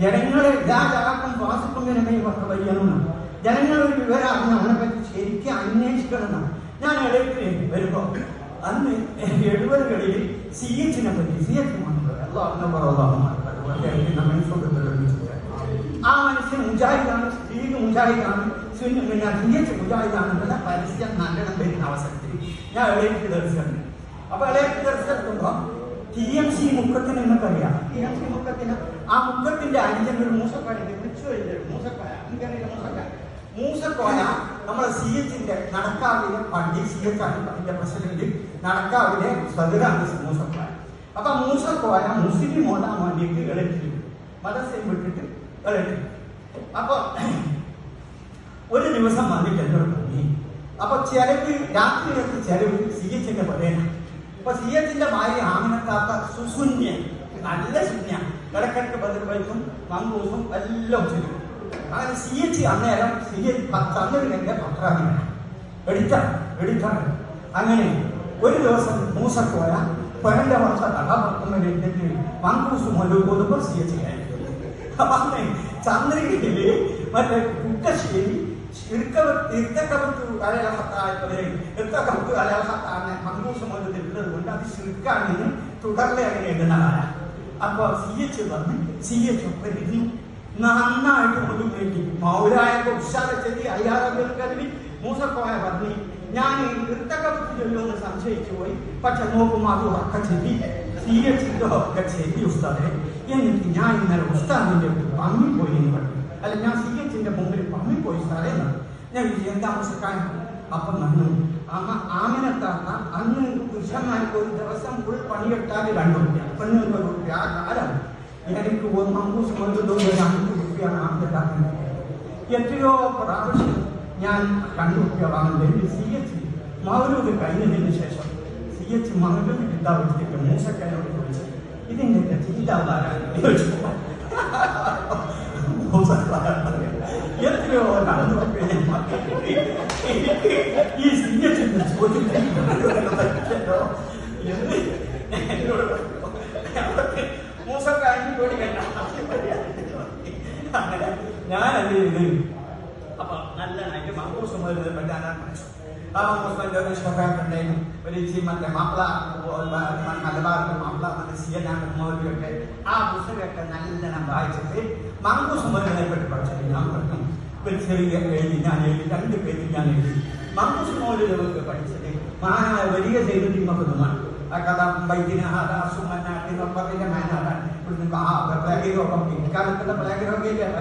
ജനങ്ങളെ രാജാക്കം വാസിക്കുന്നതിനെ വയ്യണമെന്ന് അറിഞ്ഞ് അവനെ പറ്റി ശരിക്കും അന്വേഷിക്കണം ഞാൻ ഇടയ്ക്ക് വരുമ്പോ അന്ന് എഴുപതുകളിൽ സി എച്ചിനെ പറ്റി സി എച്ച് ആ മനുഷ്യൻ മുജാഹിദാണ് സ്ത്രീക്ക് മുജാഹിദാണ് സുന്നി- പിന്നെ സി എച്ച് മുജാഹിദാണെന്നുള്ള പരസ്യം നല്ലോണം വരുന്ന അവസരത്തിൽ. ഞാൻ ഇളയക്ക് ദർശനം അപ്പൊ ഇളയക്ക് ദർശനത്തുമ്പോ ടി എം സി മുക്കത്തിന് നിങ്ങൾക്കറിയാം ടി എം സി അനുജൻ ഒരു മൂസക്കാരുണ്ട് വിളിച്ചു മൂസക്കോയ എനിക്കറിയില്ല മൂസക്കായ മൂസക്കോയ നമ്മളെ സി എച്ചിന്റെ നടക്കാവിലെ പള്ളി സി എച്ച് അതിന്റെ പ്രസിഡന്റ്. നടക്കാവിലെ സദുരാണ് മൂസക്കോയ അപ്പൊ മൂസക്കോയ മുസ്ലിം ഓടാൻ വേണ്ടിയിട്ട് ഇളക്കി മതത്തെ വിട്ടിട്ട് ഇളക്കി. അപ്പൊ ഒരു ദിവസം വന്നിട്ട് എന്നോട് തോന്നി അപ്പൊ ചെലവ് രാത്രിയിലത്തെ ചെലവ് സി എച്ചിന്റെ പറയണം അപ്പൊ സി എച്ചിന്റെ ഭാര്യ ആമിനത്താത്ത സുസുന്യ നല്ല ശൂന്യ. കിടക്കിടക്ക് ബദൽ വൈക്കും മങ്കൂസും എല്ലാം ചെയ്തു അങ്ങനെ സി എച്ച് അന്നേരം സി എച്ച് തന്നതിനെ പത്രാധിപൻ എഡിറ്റർ എഡിറ്റർ അങ്ങനെ ഒരു ദിവസം മൂസക്കോയ പെരന്റെ വർഷ കഥാപത്രമെടുത്തിട്ട് മങ്കൂസ് മുതൽ കൊതുമ്പോ സി എച്ച് അപ്പൊ അന്ന് ചന്ദ്രഗിരിയിൽ മറ്റേ കുട്ടശ്ശേരി അലഹത്താണ് മങ്കൂസ് മുതൽ ഉള്ളത് കൊണ്ട് അത് ശിർക്കാണിന് തുടർന്ന് അങ്ങനെ എഴുതുന്നതാണ് അപ്പൊ സി എച്ച് വന്ന് സി എച്ച് ഒപ്പം നന്നായിട്ട് നന്നായിട്ട് മുഴുകി മൗലായൊക്കെ ഉഷാരച്ചെത്തി ചെല്ലി കരുതി മൂസക്കോയ പറഞ്ഞു ഞാൻ നൃത്തകവത്ത് ചൊല്ലുമെന്ന് സംശയിച്ചു പോയി. പക്ഷെ നോക്കുമ്പോൾ അത് ഉറക്ക ചെല്ലി സി എച്ചിന്റെ ഒക്കെ ചെല്ലി ഉസ്താദെ. എന്നിട്ട് ഞാൻ ഇന്നലെ ഉസ്താദിന്റെ പമ്മിൽ പോയി എന്ന് പറഞ്ഞു. അല്ല ഞാൻ സി എച്ചിന്റെ മുമ്പിൽ പമ്മിൽ പോയി സാറേ ഞാൻ എന്താ മുസക്കാൻ അപ്പം നന്നു അമ്മ ആമിനത്താത്ത അന്ന് പുരുഷന്മാർക്ക് ഒരു ദിവസം ഫുൾ പണിയെട്ടാതെ രണ്ടു റുപ്യ പെണ്ണുങ്ങൾക്ക് ഒരു റുപ്യ ആ കാലം. എനിക്ക് ഒരു മമ്പൂസ് കൊണ്ടുപോയി ഒരു അഞ്ച് റുപ്യാണ് ആമിനത്താക്കുന്നത് എത്രയോ പ്രാവശ്യം ഞാൻ രണ്ടു റുപ്യ വാങ്ങുന്നത് സി എച്ച് മൗലൂദ് കഴിഞ്ഞതിന് ശേഷം സി എച്ച് മൗലൂദ് കിട്ടാവിടത്തേക്ക് മൂസക്കാരോട് ചോദിച്ചു ഇതിന്റെ ചിന്താധാരാണ് എത്രയോ നടന്നു ഈ സി എച്ചിന്റെ ചോദ്യം എന്ന് എന്നോട് പറഞ്ഞു. മൂസക്കാരന് പേടിക്കണ്ട അങ്ങനെ ഞാനത് ഇത്? അപ്പൊ നല്ല നൈറ്റ് മങ്കൂസ് മുതൽ മനസ്സ് ആ മങ്കൂസ് ഒരു ഷൊക്കായിട്ടുണ്ടായിരുന്നു ഒരു ഇച്ചി മറ്റേ മാപ്പിള മലബാറിന്റെ മാപ്പിള മറ്റേ സിയനാണ് മോദിയൊക്കെ ആ പുസ്തകമൊക്കെ നല്ലോണം വായിച്ചിട്ട് മങ്കൂസ് മുതലിനെ പറ്റി പഠിച്ചത് ഞാൻ പറഞ്ഞു ഒരു ചെറിയ എഴുതി ഞാൻ എഴുതി രണ്ട് പേര് ഞാൻ എഴുതി. മങ്കൂസ് മോദിലൊക്കെ പഠിച്ചത് മഹാനായ വലിയ തോന്നാണ് ആ കഥ വൈദ്യന സുമനാട്ടി പറഞ്ഞ മേനാടാണ് ഇവിടുന്ന് ആ പ്ലേഗ് രോഗം ഇക്കാലത്തുള്ള പ്ലേഗ് രോഗിയൊക്കെ